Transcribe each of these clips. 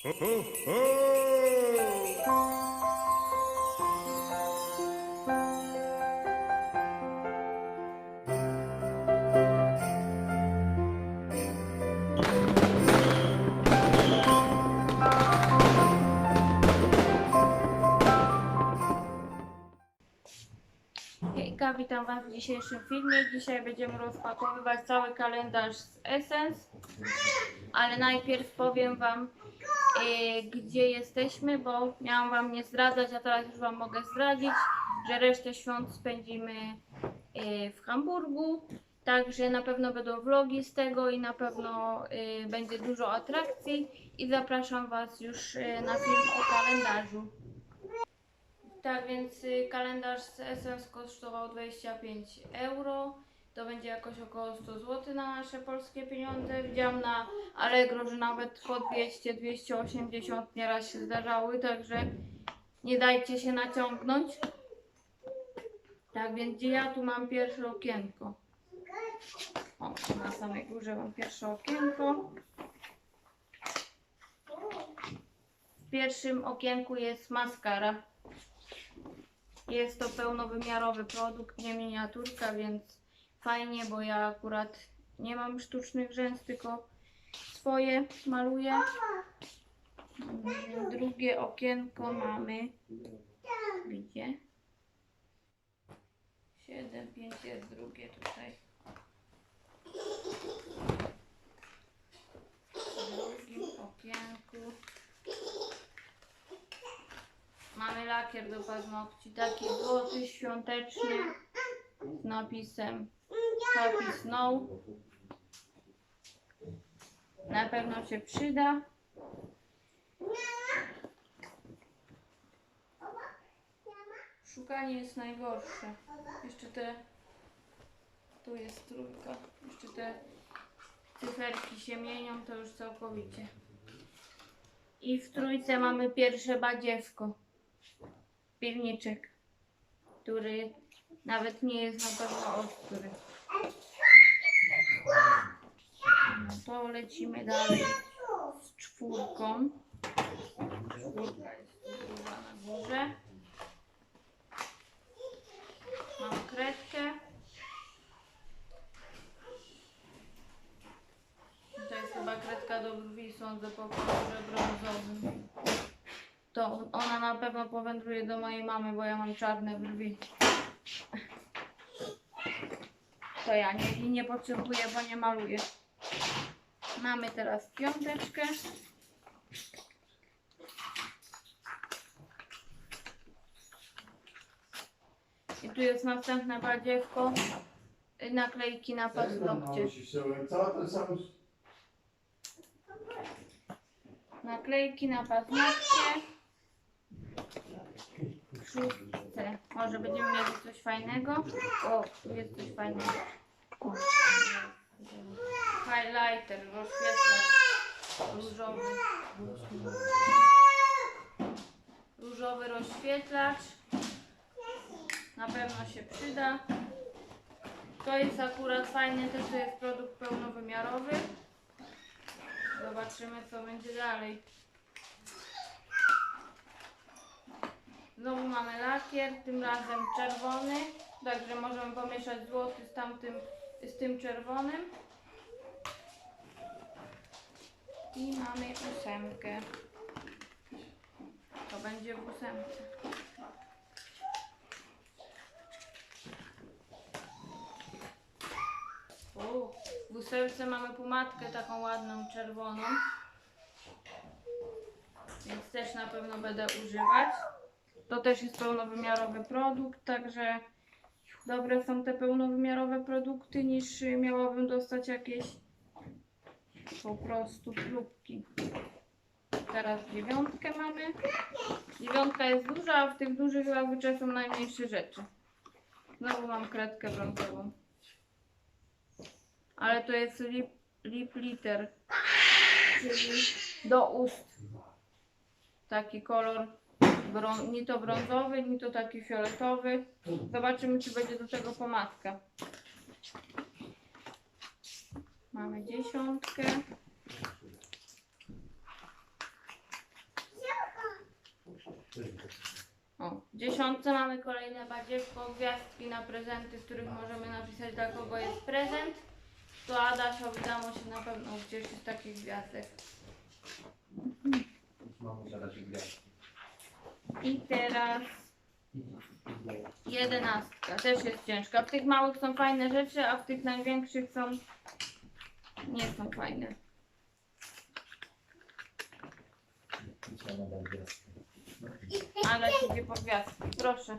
Ho! Hejka, witam Was w dzisiejszym filmie. Dzisiaj będziemy rozpakowywać cały kalendarz z Essence, ale najpierw powiem Wam, e, gdzie jesteśmy, bo miałam Wam nie zdradzać, a teraz już Wam mogę zdradzić, że resztę świąt spędzimy e, w Hamburgu. Także na pewno będą vlogi z tego i na pewno e, będzie dużo atrakcji i zapraszam Was już na film o kalendarzu. Tak więc kalendarz z Essence kosztował 25 euro. To będzie jakoś około 100 zł na nasze polskie pieniądze. Widziałam na Allegro, że nawet po 200-280 nieraz się zdarzały, także nie dajcie się naciągnąć. Tak więc gdzie ja tu mam pierwsze okienko? O, na samej górze mam pierwsze okienko. W pierwszym okienku jest maskara. Jest to pełnowymiarowy produkt, nie miniaturka, więc fajnie, bo ja akurat nie mam sztucznych rzęs, tylko swoje maluję. Drugie okienko mamy. Gdzie? 7, 5 jest drugie tutaj. W drugim okienku. Mamy lakier do paznokci, taki złoty, świąteczny, z napisem Happy Snow. Na pewno się przyda. Szukanie jest najgorsze. Jeszcze te... Tu jest trójka. Jeszcze te cyferki się mienią, to już całkowicie. I w trójce mamy pierwsze badziewko pierniczek, który nawet nie jest na pewno ostry. No to lecimy dalej z czwórką. Czwórka jest druga na górze. Mam kredkę. To jest chyba kredka do brwi, sądzę po kolorze brązowym. To ona na pewno powędruje do mojej mamy, bo ja mam czarne brwi. To ja nie, i nie potrzebuję, bo nie maluję. Mamy teraz piąteczkę. I tu jest następne badziewko. Naklejki na paznokcie. Cała ten sam Naklejki na paznokcie. W szóstce. Może będziemy mieli coś fajnego. O, tu jest coś fajnego. Highlighter, rozświetlacz różowy. Różowy rozświetlacz. Na pewno się przyda. To jest akurat fajny, też to jest produkt pełnowymiarowy. Zobaczymy co będzie dalej. Znowu mamy lakier, tym razem czerwony, także możemy pomieszać złoty z tamtym, z tym czerwonym. I mamy ósemkę. To będzie w ósemce. U, w ósemce mamy pomadkę taką ładną, czerwoną. Więc też na pewno będę używać. To też jest pełnowymiarowy produkt, także dobre są te pełnowymiarowe produkty niż miałabym dostać jakieś po prostu próbki. Teraz dziewiątkę mamy. Dziewiątka jest duża, a w tych dużych zazwyczaj są najmniejsze rzeczy. Znowu mam kredkę brązową. Ale to jest lip, lip liter, czyli do ust. Taki kolor, brą- ni to brązowy, ni to taki fioletowy. Zobaczymy, czy będzie do tego pomadka. Mamy dziesiątkę. O, w dziesiątce mamy kolejne badziewko, gwiazdki na prezenty, w których możemy napisać dla kogo jest prezent. To Adasiowi damo się na pewno ucieszy z takich gwiazdek. Mam zadać gwiazdki. I teraz jedenastka, też jest ciężka. W tych małych są fajne rzeczy, a w tych największych są... nie są fajne. Ale idzie po gwiazdki, proszę.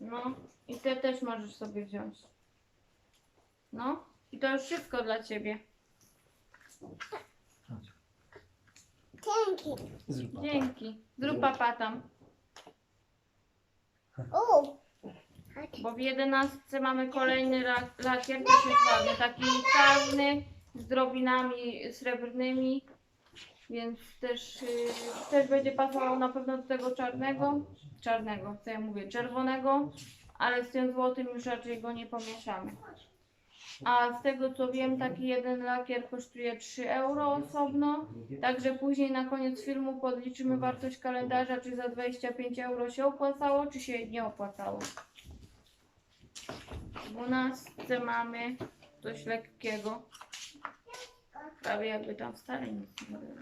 No i te też możesz sobie wziąć. No i to już wszystko dla ciebie. Dzięki. Zrób papa. Dzięki. Zrób papa tam. O, Bo w jedenastce mamy kolejny ra- lakier, też jest ładny, taki czarny z drobinami srebrnymi, więc też, y, też będzie pasował na pewno do tego czarnego, czarnego, co ja mówię, czerwonego, ale z tym złotym już raczej go nie pomieszamy. A z tego co wiem, taki jeden lakier kosztuje 3 euro osobno, także później na koniec filmu podliczymy wartość kalendarza, czy za 25 euro się opłacało, czy się nie opłacało. W 12 mamy coś lekkiego. Prawie jakby tam wcale nic nie było.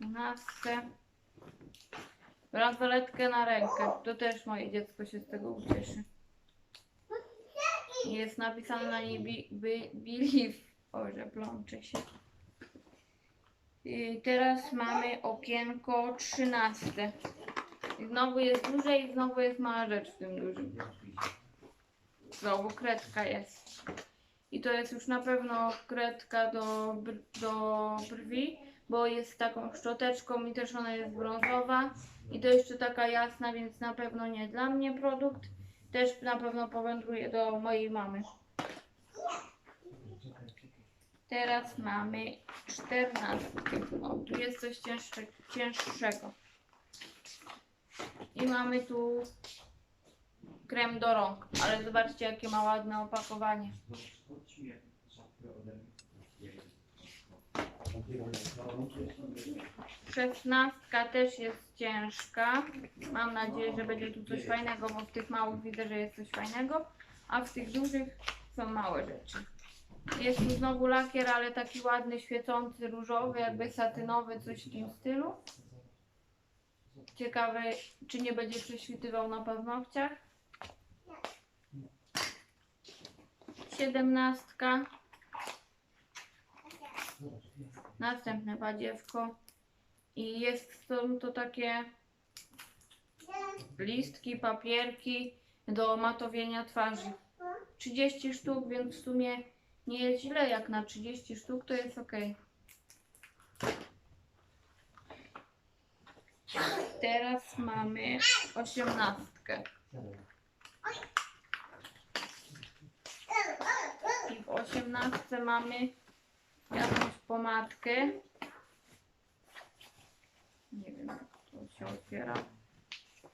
12 bransoletkę na rękę. To też moje dziecko się z tego ucieszy. Jest napisane na niej bi, bi, believe. Boże, plącze się. I teraz mamy okienko 13. I znowu jest duże i znowu jest mała rzecz w tym dużym. Znowu kredka jest. I to jest już na pewno kredka do, do brwi, bo jest taką szczoteczką i też ona jest brązowa. I to jeszcze taka jasna, więc na pewno nie dla mnie produkt. Też na pewno powędruje do mojej mamy. Teraz mamy 14. O, tu jest coś cięższe, cięższego. I mamy tu krem do rąk, ale zobaczcie jakie ma ładne opakowanie. Szesnastka też jest ciężka. Mam nadzieję, że będzie tu coś fajnego, bo w tych małych widzę, że jest coś fajnego, a w tych dużych są małe rzeczy. Jest tu znowu lakier, ale taki ładny, świecący, różowy, jakby satynowy, coś w tym stylu. Ciekawe, czy nie będzie prześwitywał na paznokciach. Siedemnastka. Następne badziewko. I jest to, to takie listki, papierki do matowienia twarzy. 30 sztuk, więc w sumie nie jest źle. Jak na 30 sztuk to jest ok. Teraz mamy osiemnastkę. I w osiemnastce mamy jakąś pomadkę. Nie wiem, jak to się otwiera.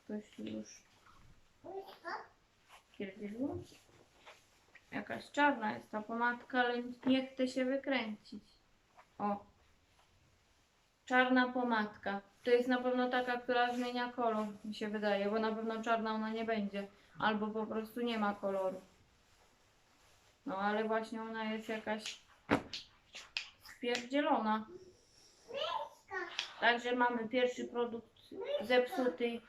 Ktoś już pierdzieliło. Jakaś czarna jest ta pomadka, ale nie chce się wykręcić. O. Czarna pomadka. To jest na pewno taka, która zmienia kolor, mi się wydaje, bo na pewno czarna ona nie będzie. Albo po prostu nie ma koloru. No ale właśnie ona jest jakaś spierdzielona. Także mamy pierwszy produkt zepsuty.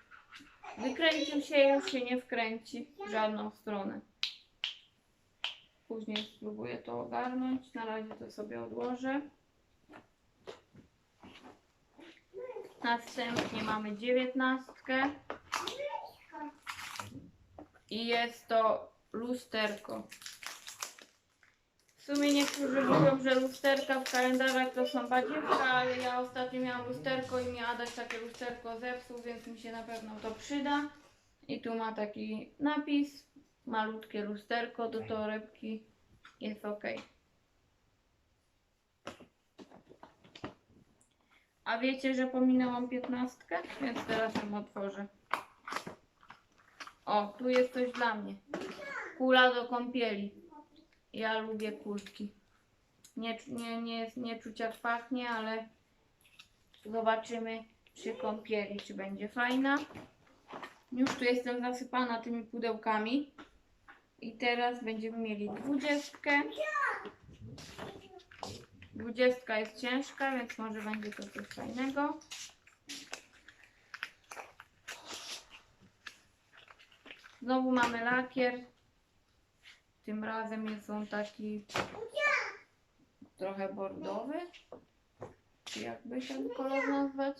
Wykręcił się, już się nie wkręci w żadną stronę. Później spróbuję to ogarnąć. Na razie to sobie odłożę. Następnie mamy dziewiętnastkę. I jest to lusterko. W sumie niektórzy mówią, że lusterka w kalendarzach to są badziewka, ale ja ostatnio miałam lusterko i mi Adaś takie lusterko zepsuł, więc mi się na pewno to przyda. I tu ma taki napis, malutkie lusterko do torebki, jest ok. A wiecie, że pominęłam piętnastkę? Więc teraz ją otworzę. O, tu jest coś dla mnie. Kula do kąpieli. Ja lubię kulki. Nie, nie, nie, nie czuć jak pachnie, ale zobaczymy przy kąpieli, czy będzie fajna. Już tu jestem zasypana tymi pudełkami. I teraz będziemy mieli dwudziestkę. Dwudziestka jest ciężka, więc może będzie to coś fajnego. Znowu mamy lakier. Tym razem jest on taki trochę bordowy. Czy jakby ten kolor nazwać?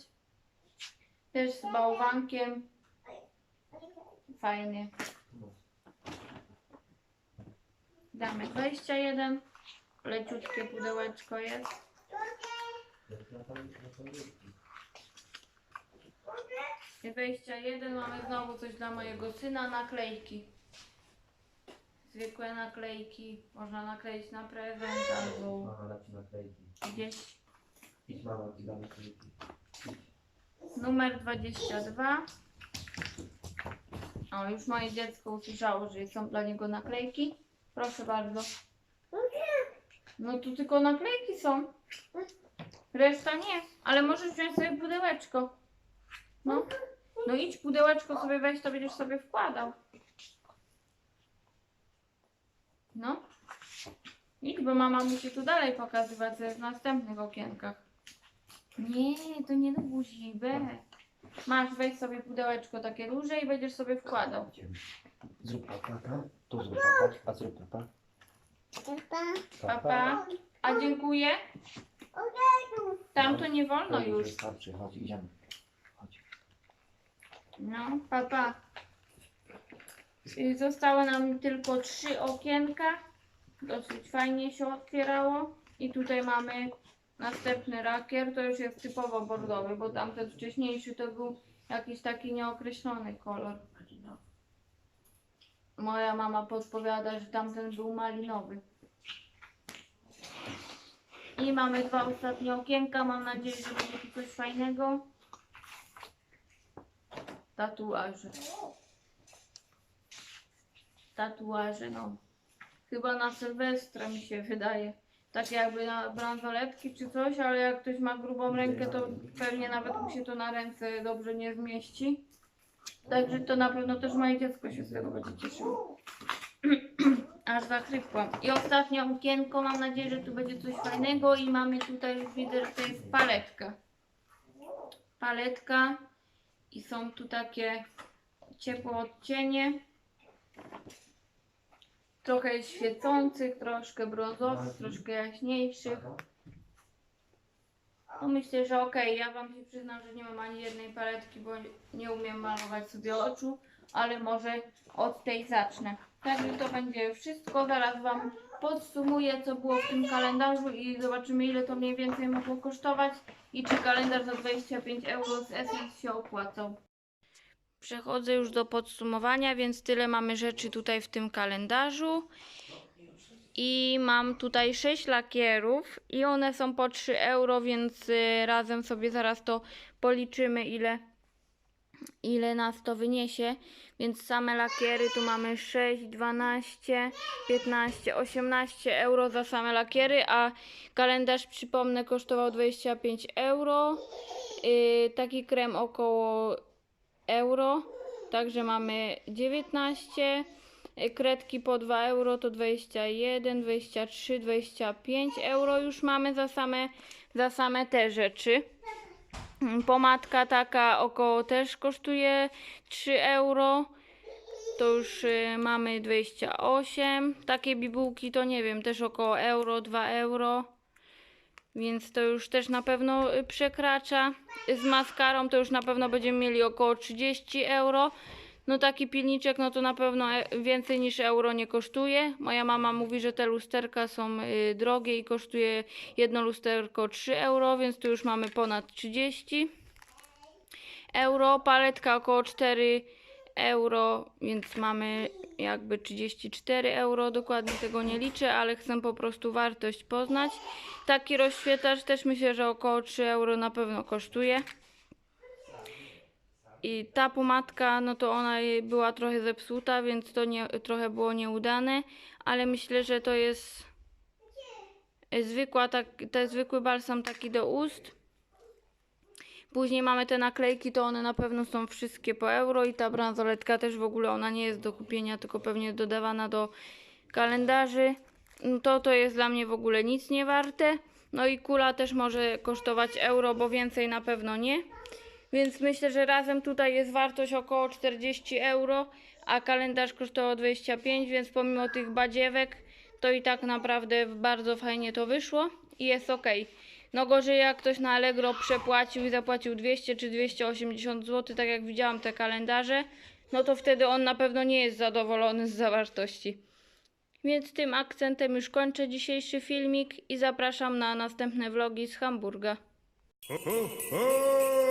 Też z bałwankiem. Fajny. Damy 21. Leciutkie pudełeczko jest. I 21 mamy znowu coś dla mojego syna, naklejki. Zwykłe naklejki, można nakleić na prezent albo Mama da ci naklejki. gdzieś. Idź mama ci da naklejki. Numer 22. O, już moje dziecko usłyszało, że są dla niego naklejki. Proszę bardzo. No tu tylko naklejki są. Reszta nie, ale możesz wziąć sobie pudełeczko. No, no idź pudełeczko sobie weź, to będziesz sobie wkładał. No. Idź, bo mama musi tu dalej pokazywać, co jest w następnych okienkach. Nie, to nie do buzi, we. Masz, weź sobie pudełeczko takie duże i będziesz sobie wkładał. Zrób papa. Tu zrób papa, a zrób papa. Papa. A dziękuję. Tam to nie wolno już. Wystarczy, chodź, idziemy. Chodź. No, papa. Zostały nam tylko trzy okienka. Dosyć fajnie się otwierało. I tutaj mamy następny rakier. To już jest typowo bordowy, bo tamten wcześniejszy to był jakiś taki nieokreślony kolor. Moja mama podpowiada, że tamten był malinowy. I mamy dwa ostatnie okienka. Mam nadzieję, że będzie coś fajnego. Tatuaże. Tatuaże, no. Chyba na Sylwestra mi się wydaje. Tak jakby na bransoletki czy coś, ale jak ktoś ma grubą rękę, to pewnie nawet mu się to na ręce dobrze nie zmieści. Także to na pewno też moje dziecko się z tego będzie cieszyło. Aż zachrypłam. I ostatnie okienko, mam nadzieję, że tu będzie coś fajnego i mamy tutaj, już widzę, że to jest paletka. Paletka i są tu takie ciepłe odcienie. Trochę świecących, troszkę brązowych, troszkę jaśniejszych. No myślę, że okej, ja Wam się przyznam, że nie mam ani jednej paletki, bo nie umiem malować sobie oczu, ale może od tej zacznę. Także to będzie wszystko. Zaraz Wam podsumuję, co było w tym kalendarzu i zobaczymy, ile to mniej więcej mogło kosztować i czy kalendarz za 25 euro z Essence się opłacał. Przechodzę już do podsumowania, więc tyle mamy rzeczy tutaj w tym kalendarzu. I mam tutaj 6 lakierów i one są po 3 euro, więc y, razem sobie zaraz to policzymy, ile, ile nas to wyniesie. Więc same lakiery tu mamy 6, 12, 15, 18 euro za same lakiery, a kalendarz przypomnę kosztował 25 euro. Yy, taki krem około euro, także mamy 19. Y, Kredki po 2 euro to 21, 23, 25 euro już mamy za same, za same te rzeczy. Mm, Pomadka taka około też kosztuje 3 euro. To już y, mamy 28. Takie bibułki to nie wiem, też około euro, 2 euro. Więc to już też na pewno y, przekracza. Z maskarą to już na pewno będziemy mieli około 30 euro. No taki pilniczek no to na pewno e- więcej niż euro nie kosztuje. Moja mama mówi, że te lusterka są y, drogie i kosztuje jedno lusterko 3 euro, więc tu już mamy ponad 30 euro. Paletka około 4 euro, więc mamy jakby 34 euro. Dokładnie tego nie liczę, ale chcę po prostu wartość poznać. Taki rozświetlacz też myślę, że około 3 euro na pewno kosztuje. I ta pomadka, no to ona była trochę zepsuta, więc to nie, trochę było nieudane, ale myślę, że to jest y, zwykła, tak, ten zwykły balsam taki do ust. Później mamy te naklejki, to one na pewno są wszystkie po euro i ta bransoletka też w ogóle ona nie jest do kupienia, tylko pewnie dodawana do kalendarzy. No To to jest dla mnie w ogóle nic nie warte. No i kula też może kosztować euro, bo więcej na pewno nie. Więc myślę, że razem tutaj jest wartość około 40 euro, a kalendarz kosztował 25, więc pomimo tych badziewek, to i tak naprawdę bardzo fajnie to wyszło i jest ok. No gorzej jak ktoś na Allegro przepłacił i zapłacił 200 czy 280 zł, tak jak widziałam te kalendarze, no to wtedy on na pewno nie jest zadowolony z zawartości. Więc tym akcentem już kończę dzisiejszy filmik i zapraszam na następne vlogi z Hamburga. Ho, ho, ho!